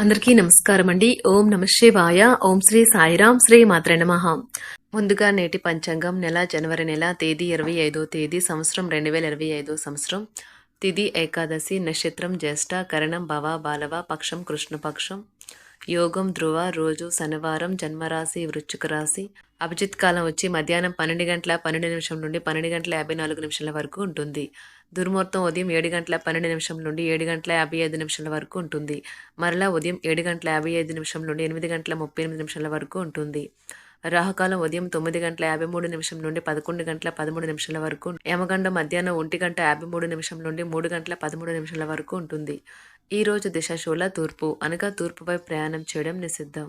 అందరికీ నమస్కారం అండి. ఓం నమ శివాయ. ఓం శ్రీ సాయిరాం శ్రీ మాత్ర నమః. ముందుగా నేటి పంచాంగం నెల జనవరి నెల తేదీ ఇరవై ఐదో తేదీ సంవత్సరం రెండు వేల ఇరవై ఐదో సంవత్సరం. తిది ఏకాదశి నక్షత్రం జ్యేష్ఠ కరణం భవ బాలవ పక్షం కృష్ణపక్షం యోగం ధ్రువ రోజు శనివారం జన్మరాశి వృశ్చిక రాశి. అభిజిత్ కాలం వచ్చి మధ్యాహ్నం పన్నెండు గంటల పన్నెండు నిమిషం నుండి పన్నెండు గంటల యాభై నాలుగు నిమిషాల వరకు ఉంటుంది. దుర్ముహూర్తం ఉదయం ఏడు గంటల పన్నెండు నిమిషం నుండి ఏడు గంటల యాభై ఐదు నిమిషాల వరకు ఉంటుంది. మరలా ఉదయం ఏడు గంటల యాభై ఐదు నిమిషం నుండి ఎనిమిది గంటల ముప్పై ఎనిమిది నిమిషాల వరకు ఉంటుంది. రాహుకాలం ఉదయం తొమ్మిది గంటల యాభై మూడు నిమిషం నుండి పదకొండు గంటల పదమూడు నిమిషాల వరకు యమగండం మధ్యాహ్నం ఒంటి గంట యాభై మూడు నిమిషం నుండి మూడు గంటల పదమూడు నిమిషాల వరకు ఉంటుంది. ఈ రోజు దిశాశూల తూర్పు. అనగా తూర్పుపై ప్రయాణం చేయడం నిషిద్ధం.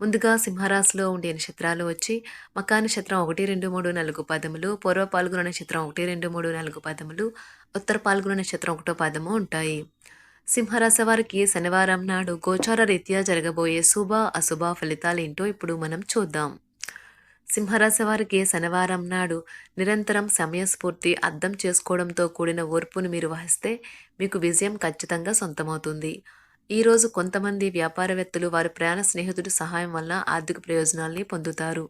ముందుగా సింహరాశిలో ఉండే నక్షత్రాలు వచ్చి మకా నక్షత్రం ఒకటి రెండు మూడు నాలుగు పదములు పూర్వ పాల్గొన నక్షత్రం ఒకటి రెండు మూడు నాలుగు పదములు ఉత్తర పాల్గొన నక్షత్రం ఒకటో పదము ఉంటాయి. సింహరాశి వారికి శనివారం నాడు గోచార రీత్యా జరగబోయే శుభ అశుభ ఫలితాలు ఏంటో ఇప్పుడు మనం చూద్దాం. సింహరాశి వారికి శనివారం నాడు నిరంతరం సమయస్ఫూర్తి అర్థం చేసుకోవడంతో కూడిన ఓర్పును మీరు వహిస్తే మీకు విజయం ఖచ్చితంగా సొంతమవుతుంది. ఈరోజు కొంతమంది వ్యాపారవేత్తలు వారి ప్రయాణ స్నేహితుడి సహాయం వల్ల ఆర్థిక ప్రయోజనాల్ని పొందుతారు.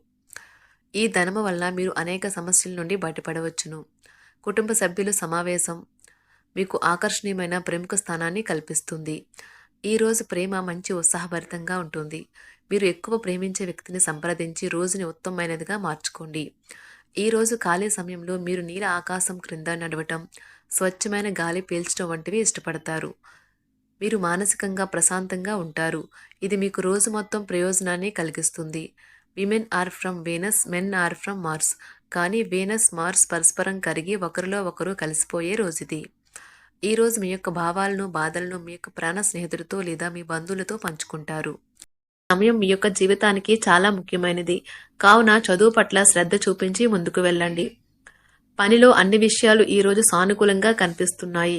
ఈ ధనము వల్ల మీరు అనేక సమస్యల నుండి బయటపడవచ్చును. కుటుంబ సభ్యుల సమావేశం మీకు ఆకర్షణీయమైన ప్రముఖ స్థానాన్ని కల్పిస్తుంది. ఈరోజు ప్రేమ మంచి ఉత్సాహభరితంగా ఉంటుంది. మీరు ఎక్కువ ప్రేమించే వ్యక్తిని సంప్రదించి రోజుని ఉత్తమమైనదిగా మార్చుకోండి. ఈరోజు ఖాళీ సమయంలో మీరు నీల ఆకాశం క్రింద నడవటం స్వచ్ఛమైన గాలి పీల్చడం వంటివి ఇష్టపడతారు. మీరు మానసికంగా ప్రశాంతంగా ఉంటారు. ఇది మీకు రోజు మొత్తం ప్రయోజనాన్ని కలిగిస్తుంది. Women are from Venus men are from Mars కానీ వీనస్ మార్స్ పరస్పరం కరిగి ఒకరిలో ఒకరు కలిసిపోయే రోజుది. ఈరోజు మీ యొక్క భావాలను బాధలను మీ యొక్క ప్రాణ స్నేహితుడితో లేదా మీ బంధువులతో పంచుకుంటారు. సమయం మీ యొక్క జీవితానికి చాలా ముఖ్యమైనది. కావున చదువు పట్ల శ్రద్ధ చూపించి ముందుకు వెళ్ళండి. పనిలో అన్ని విషయాలు ఈ రోజు సానుకూలంగా కనిపిస్తున్నాయి.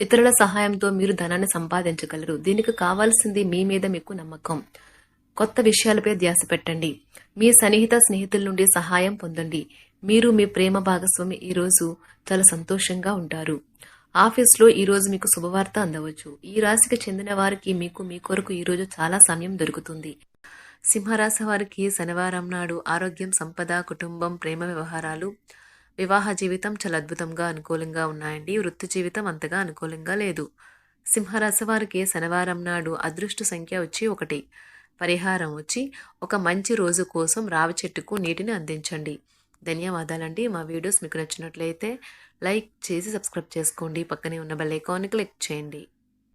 ఇతరుల సహాయంతో మీరు ధనాన్ని సంపాదించగలరు. దీనికి కావాల్సింది మీ మీద మీకు నమ్మకం. కొత్త విషయాలపై ధ్యాస పెట్టండి. మీ సన్నిహిత స్నేహితుల నుండి సహాయం పొందండి. మీరు మీ ప్రేమ భాగస్వామి. ఈ రోజు చాలా సంతోషంగా ఉంటారు. ఆఫీస్లో ఈరోజు మీకు శుభవార్త అందవచ్చు. ఈ రాశికి చెందిన వారికి మీకు మీ కొరకు ఈ రోజు చాలా సమయం దొరుకుతుంది. సింహరాశి వారికి శనివారం నాడు ఆరోగ్యం సంపద కుటుంబం ప్రేమ వ్యవహారాలు వివాహ జీవితం చాలా అద్భుతంగా అనుకూలంగా ఉన్నాయండి. వృత్తి జీవితం అంతగా అనుకూలంగా లేదు. సింహరాశి వారికి శనివారం నాడు అదృష్ట సంఖ్య వచ్చి ఒకటి. పరిహారం వచ్చి ఒక మంచి రోజు కోసం రావి చెట్టుకు నీటిని అందించండి. ధన్యవాదాలండి. మా వీడియోస్ మీకు నచ్చినట్లయితే లైక్ చేసి సబ్స్క్రైబ్ చేసుకోండి. పక్కనే ఉన్న బెల్ ఐకాన్ని క్లిక్ చేయండి.